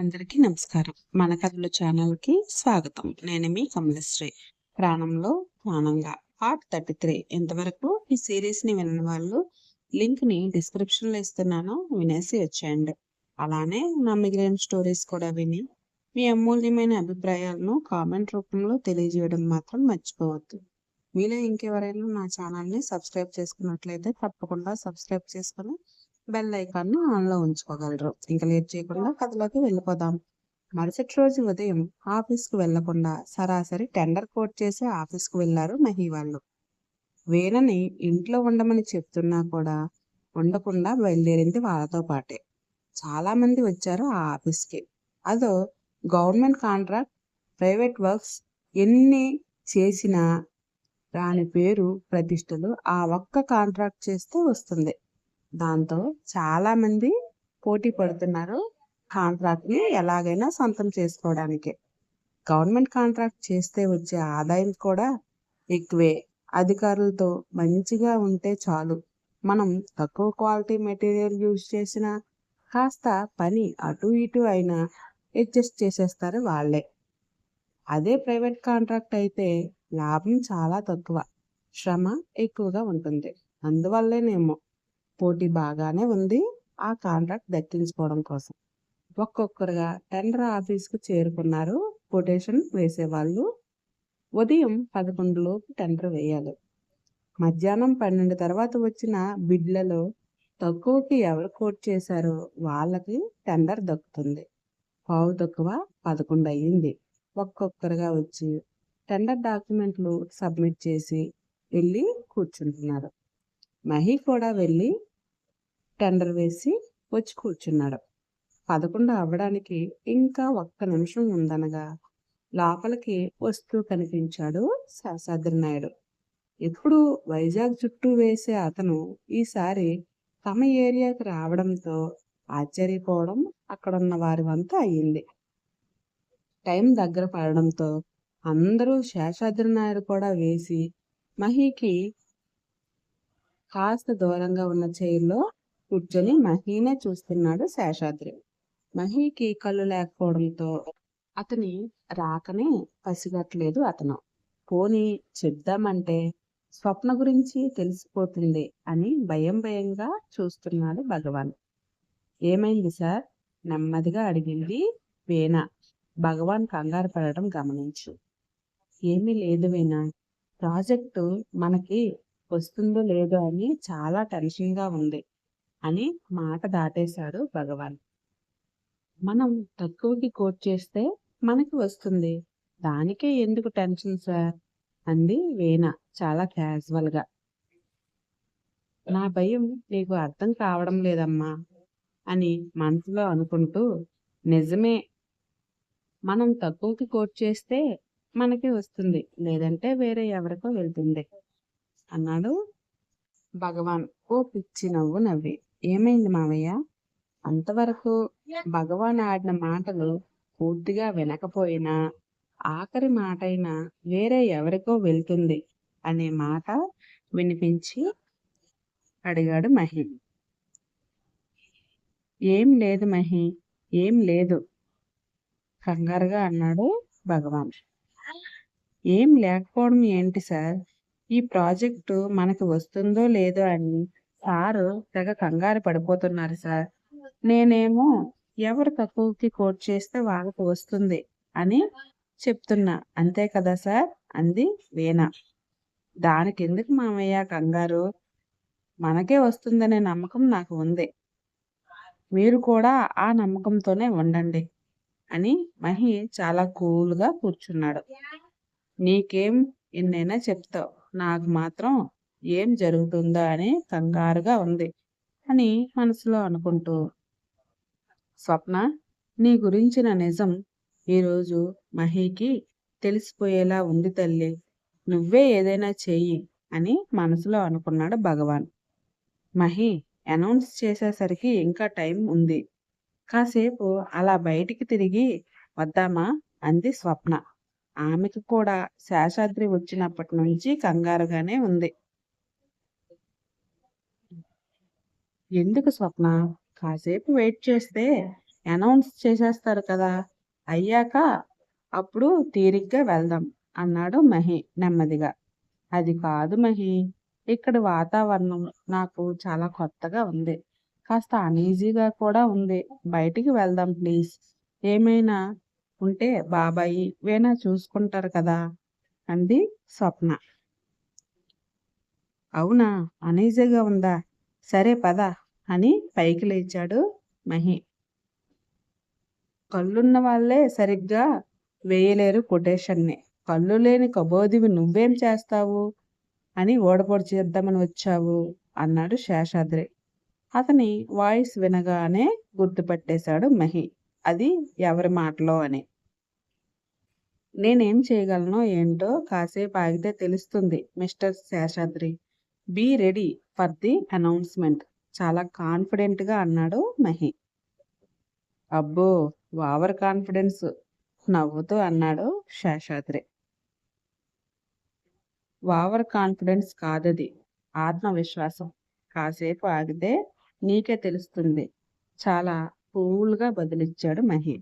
అందరికీ నమస్కారం. మన కథల ఛానల్కి స్వాగతం. నేను మీ కమలశ్రీ. ప్రాణంలో ప్రాణంగా. Part thirty three. ఇంతవరకు ఈ సిరీస్ని విన్న వాళ్ళు లింక్ని డిస్క్రిప్షన్లో ఇస్తున్నాను. వినేసి వచ్చేయండి. అలానే నా మిగిలిన స్టోరీస్ కూడా విని మీ అమూల్యమైన అభిప్రాయాలను కామెంట్ రూపంలో తెలియజేయడం మాత్రం మర్చిపోవద్దు. మీలో ఇంకెవరైనా నా ఛానల్ని సబ్స్క్రైబ్ చేసుకున్నట్లయితే తప్పకుండా సబ్స్క్రైబ్ చేసుకుని బెల్ ఐకాన్ ఆన్లో ఉంచుకోగలరు. ఇంకా లేట్ చేయకుండా కథలోకి వెళ్ళిపోదాం. మరుసటి రోజు ఉదయం ఆఫీస్కు వెళ్ళకుండా సరాసరి టెండర్ కోట్ చేసి ఆఫీస్కు వెళ్ళారు మహి వాళ్ళు. వీణని ఇంట్లో ఉండమని చెప్తున్నా కూడా ఉండకుండా బయలుదేరింది వాళ్ళతో పాటే. చాలా మంది వచ్చారు ఆ ఆఫీస్కి. అదో గవర్నమెంట్ కాంట్రాక్ట్ ప్రైవేట్ వర్క్స్ ఎన్ని చేసినా దాని పేరు ప్రతిష్టలు ఆ ఒక్క కాంట్రాక్ట్ చేస్తే వస్తుంది. దాంతో చాలా మంది పోటీ పడుతున్నారు కాంట్రాక్ట్ని ఎలాగైనా సొంతం చేసుకోవడానికి. గవర్నమెంట్ కాంట్రాక్ట్ చేస్తే వచ్చే ఆదాయం కూడా ఎక్కువే. అధికారులతో మంచిగా ఉంటే చాలు. మనం తక్కువ క్వాలిటీ మెటీరియల్ యూజ్ చేసిన కాస్త పని అటు ఇటు అయినా అడ్జస్ట్ చేసేస్తారు వాళ్ళే. అదే ప్రైవేట్ కాంట్రాక్ట్ అయితే లాభం చాలా తక్కువ. శ్రమ ఎక్కువగా ఉంటుంది. అందువల్లేనేమో. పోటీ బాగానే ఉంది. ఆ కాంట్రాక్ట్ దక్కించుకోవడం కోసం. ఒక్కొక్కరుగా టెండర్ ఆఫీస్కు చేరుకున్నారు. కొటేషన్ వేసేవాళ్ళు. ఉదయం పదకొండులోపు టెండర్ వేయాలి. మధ్యాహ్నం పన్నెండు తర్వాత వచ్చిన బిడ్లలో తక్కువకి ఎవరు కోట్ చేశారో వాళ్ళకి టెండర్ దక్కుతుంది. పావు తక్కువ పదకొండు అయ్యింది. ఒక్కొక్కరుగా వచ్చి టెండర్ డాక్యుమెంట్లు సబ్మిట్ చేసి వెళ్ళి కూర్చుంటున్నారు. మహి కూడా వెళ్ళి టెండర్ వేసి వచ్చి కూర్చున్నాడు. పదకొండు అవ్వడానికి ఇంకా ఒక్క నిమిషం ఉందనగా లోపలికి వస్తూ కనిపించాడు నాయుడు. ఎప్పుడు వైజాగ్ చుట్టూ వేసే అతను ఈసారి తమ ఏరియాకి రావడంతో ఆశ్చర్యపోవడం అక్కడున్న వారి వంతు అయ్యింది. టైం దగ్గర పడడంతో అందరూ శేషాద్రి నాయుడు కూడా వేసి మహీకి కాస్త దూరంగా ఉన్న చైర్లో కూర్చొని మహీనే చూస్తున్నాడు శేషాద్రి. మహీకి కళ్ళు లేకపోవడంతో అతని రాకనే పసిగట్లేదు అతను. పోని చెప్దామంటే స్వప్న గురించి తెలిసిపోతుంది అని భయం భయంగా చూస్తున్నాడు భగవాన్. ఏమైంది సార్? నెమ్మదిగా అడిగింది వీణ. భగవాన్ కంగారు పడడం గమనించు. ఏమీ లేదు వీణ. ప్రాజెక్టు మనకి వస్తుందో లేదో అని చాలా టెన్షన్గా ఉంది. అని మాట దాటేశాడు భగవాన్. మనం తక్కువకి కోట్ చేస్తే మనకి వస్తుంది. దానికే ఎందుకు టెన్షన్ సార్? అంది వీణ చాలా క్యాజువల్గా నా భయం నీకు అర్థం కావడం లేదమ్మా అని మనసులో అనుకుంటూ నిజమే. మనం తక్కువకి కోట్ చేస్తే మనకి వస్తుంది లేదంటే వేరే ఎవరికో వెళ్తుంది అన్నాడు భగవాన్. ఓ పిచ్చి నవ్వు నవ్వి. ఏమైంది మావయ్య? అంతవరకు భగవాన్ ఆడిన మాటలు పూర్తిగా వినకపోయినా ఆఖరి మాట అయినా వేరే ఎవరికో వెళ్తుంది అనే మాట వినిపించి అడిగాడు మహి. ఏం లేదు మహి ఏం లేదు కంగారుగా అన్నాడు భగవాన్. ఏం లేకపోవడం ఏంటి సార్? ఈ ప్రాజెక్టు మనకు వస్తుందో లేదో అని సారు తెగ కంగారు పడిపోతున్నారు సార్. నేనేమో ఎవరు తక్కువకి కోట్ చేస్తే వాళ్ళకి వస్తుంది అని చెప్తున్నా. అంతే కదా సార్? అంది వీణ. దానికి ఎందుకు మామయ్య కంగారు? మనకే వస్తుందనే నమ్మకం నాకు ఉంది. మీరు కూడా ఆ నమ్మకంతోనే ఉండండి అని మహి చాలా కూల్గా కూర్చున్నాడు. నీకేం ఎన్నైనా చెప్తావు? నాకు మాత్రం ఏం జరుగుతుందా అని కంగారుగా ఉంది అని మనసులో అనుకుంటూ స్వప్న నీ గురించిన నిజం ఈరోజు మహీకి తెలిసిపోయేలా ఉంది తల్లి. నువ్వే ఏదైనా చెయ్యి అని మనసులో అనుకున్నాడు భగవాన్. మహి అనౌన్స్ చేసేసరికి ఇంకా టైం ఉంది. కాసేపు అలా బయటికి తిరిగి వద్దామా? అంది స్వప్న. ఆమెకు కూడా శేషాద్రి వచ్చినప్పటి నుంచి కంగారుగానే ఉంది. ఎందుకు స్వప్న? కాసేపు వెయిట్ చేస్తే అనౌన్స్ చేసేస్తారు కదా. అయ్యాక అప్పుడు తీరిగ్గా వెళ్దాం అన్నాడు మహి నెమ్మదిగా. అది కాదు మహి ఇక్కడ వాతావరణం నాకు చాలా కొత్తగా ఉంది. కాస్త అనీజీగా కూడా ఉంది. బయటికి వెళ్దాం ప్లీజ్. ఏమైనా ఉంటే బాబాయి వేనా చూసుకుంటారు కదా అంది స్వప్న. అవునా? అనీజీగా ఉందా? సరే పద అని పైకి లేచాడు మహి. కళ్ళున్న వాళ్ళే సరిగ్గా వేయలేరు కొటేషన్ని. కళ్ళు లేని కబోదివి నువ్వేం చేస్తావు? అని ఓడపొడి చేద్దామని వచ్చావు అన్నాడు శేషాద్రి. అతని వాయిస్ వినగానే గుర్తుపట్టేశాడు మహి. అది ఎవరి మాటలో అని. నేనేం చేయగలను ఏంటో కాసేపు ఆగితే తెలుస్తుంది mister Seshadri. Be ready. For the announcement చాలా కాన్ఫిడెంట్గా అన్నాడు మహి. అబ్బో ఓవర్ కాన్ఫిడెన్స్ నవ్వుతూ అన్నాడు శేషాద్రి. ఓవర్ కాన్ఫిడెన్స్ కాదది ఆత్మవిశ్వాసం. కాసేపు ఆగితే నీకే తెలుస్తుంది. చాలా కూల్గా బదిలిచ్చాడు మహి.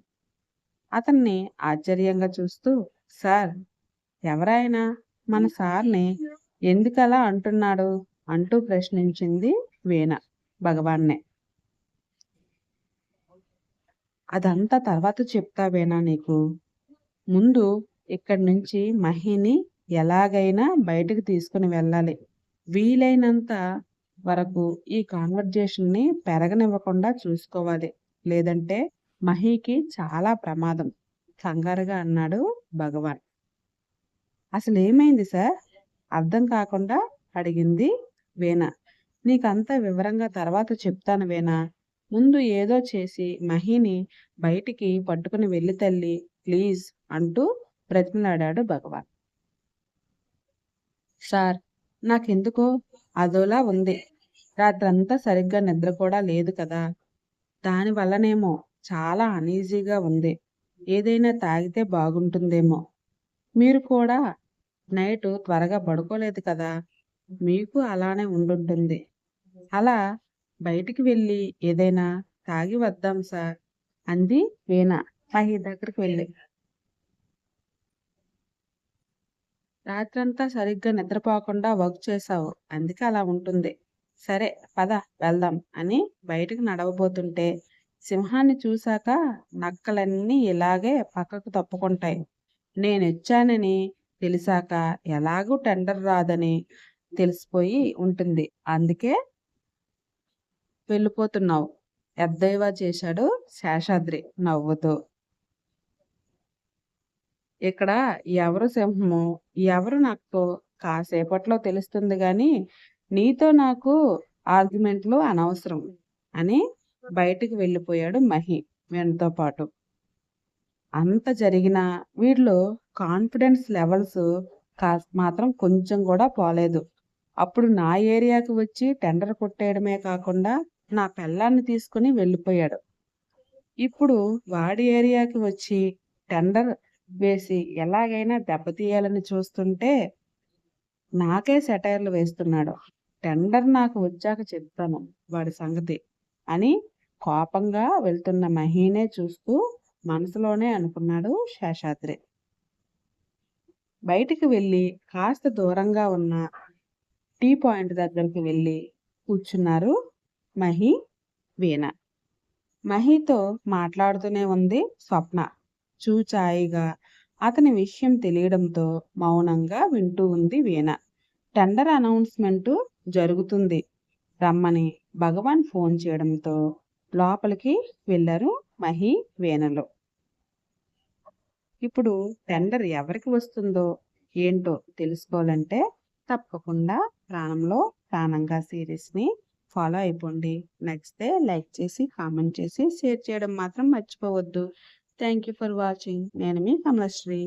అతన్ని ఆశ్చర్యంగా చూస్తూ సార్ ఎవరైనా మన సార్ని ఎందుకలా అంటున్నాడు? అంటూ ప్రశ్నించింది వీణ భగవాన్నే. అదంతా తర్వాత చెప్తా వీణా నీకు. ముందు ఇక్కడి నుంచి మహిని ఎలాగైనా బయటకు తీసుకుని వెళ్ళాలి. వీలైనంత వరకు ఈ కాన్వర్జేషన్ని పెరగనివ్వకుండా చూసుకోవాలి. లేదంటే మహీకి చాలా ప్రమాదం. కంగారుగా అన్నాడు భగవాన్. అసలు ఏమైంది సార్? అర్థం కాకుండా అడిగింది వీణ. నీకంతా వివరంగా తర్వాత చెప్తాను వేనా ముందు ఏదో చేసి మహిని బయటికి పట్టుకుని వెళ్ళి తల్లి ప్లీజ్ అంటూ బ్రతిమలాడాడు భగవాన్. సార్ నాకెందుకో అదోలా ఉంది. రాత్రంతా సరిగ్గా నిద్ర కూడా లేదు కదా. దాని వల్లనేమో చాలా అనీజీగా ఉంది. ఏదైనా తాగితే బాగుంటుందేమో. మీరు కూడా నైట్ త్వరగా పడుకోలేదు కదా. మీకు అలానే ఉండుంటుంది. అలా బయటికి వెళ్ళి ఏదైనా తాగి వద్దాం సార్ అంది వీణ. మహి దగ్గరికి వెళ్ళి. రాత్రంతా సరిగ్గా నిద్రపోకుండా వర్క్ చేశావు. అందుకే అలా ఉంటుంది. సరే పద వెళ్దాం అని బయటకు నడవబోతుంటే సింహాన్ని చూశాక నక్కలన్నీ ఇలాగే పక్కకు తప్పుకుంటాయి. నేను ఇచ్చానని తెలిసాక ఎలాగూ టెండర్ రాదని తెలిసిపోయి ఉంటుంది. అందుకే వెళ్ళిపోతున్నావు. ఎద్దైవా చేశాడు శేషాద్రి నవ్వుతూ. ఇక్కడ ఎవరు సింహము? ఎవరు నాకు కాసేపట్లో తెలుస్తుంది కానీ నీతో నాకు ఆర్గ్యుమెంట్లు అనవసరం అని బయటికి వెళ్ళిపోయాడు మహి వీళ్ళతో పాటు. అంత జరిగినా వీళ్ళు కాన్ఫిడెన్స్ లెవెల్స్ కా మాత్రం కొంచెం కూడా పోలేదు. అప్పుడు నా ఏరియాకి వచ్చి టెండర్ కొట్టేయడమే కాకుండా నా పెళ్ళాన్ని తీసుకుని వెళ్ళిపోయాడు. ఇప్పుడు వాడి ఏరియాకి వచ్చి టెండర్ వేసి ఎలాగైనా దెబ్బతీయాలని చూస్తుంటే నాకే సెటైర్లు వేస్తున్నాడు. టెండర్ నాకు వచ్చాక చెప్తాను వాడి సంగతి అని కోపంగా వెళ్తున్న మహీనే చూస్తూ మనసులోనే అనుకున్నాడు శేషాద్రి. బయటికి వెళ్ళి కాస్త దూరంగా ఉన్న టీ పాయింట్ దగ్గరికి వెళ్ళి కూర్చున్నారు మహి వీణ. మహితో మాట్లాడుతూనే ఉంది స్వప్న. చూచాయిగా అతని విషయం తెలియడంతో మౌనంగా వింటూ ఉంది వీణ. టెండర్ అనౌన్స్మెంట్ జరుగుతుంది. రమ్మని భగవాన్ ఫోన్ చేయడంతో లోపలికి వెళ్ళారు మహి వీణలో. ఇప్పుడు టెండర్ ఎవరికి వస్తుందో ఏంటో తెలుసుకోవాలంటే తప్పకుండా ప్రాణంలో ప్రాణంగా సిరీస్ని ఫాలో అయిపోండి. నచ్చితే లైక్ చేసి కామెంట్ చేసి షేర్ చేయడం మాత్రం మర్చిపోవద్దు. Thank you for watching. నేను మీ కమలశ్రీ.